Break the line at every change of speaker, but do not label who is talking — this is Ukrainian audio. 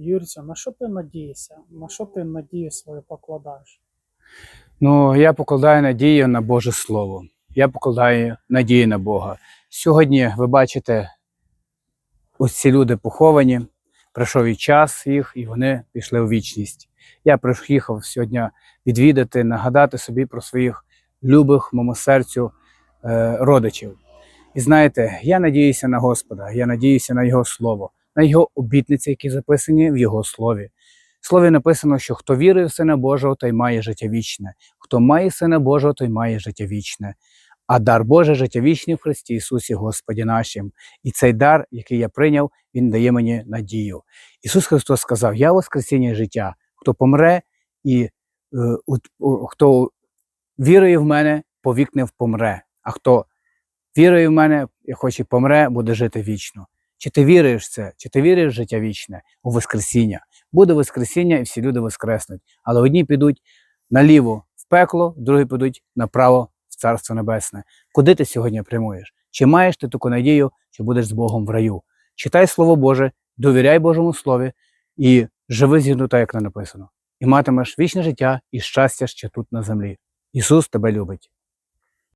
Юрцю, на що ти надієшся? На що ти надію свою покладаєш?
Ну, я покладаю надію на Боже Слово. Я покладаю надію на Бога. Сьогодні ви бачите, ось ці люди поховані, прийшов і час їх, і вони пішли у вічність. Я приїхав сьогодні відвідати, нагадати собі про своїх любих моєму серцю е, родичів. І знаєте, я надіюся на Господа, я надіюся на Його Слово, на Його обітниці, які записані в Його Слові. В Слові написано, що хто вірує в Сина Божого, той має життя вічне. Хто має Сина Божого, той має життя вічне. А дар Боже життя вічне в Христі Ісусі Господі нашим. І цей дар, який я прийняв, Він дає мені надію. Ісус Христос сказав: Я воскресіння життя. Хто помре і е, о, хто вірує в мене, повік не помре. А хто вірує в мене, і хоч і помре, буде жити вічно. Чи ти віриш в це? Чи ти віриш в життя вічне, у Воскресіння? Буде Воскресіння, і всі люди воскреснуть. Але одні підуть наліво в пекло, другі підуть направо в Царство Небесне. Куди ти сьогодні прямуєш? Чи маєш ти таку надію, що будеш з Богом в раю? Читай Слово Боже, довіряй Божому Слові і живи згідно так, як не написано. І матимеш вічне життя і щастя ще тут на землі. Ісус тебе любить.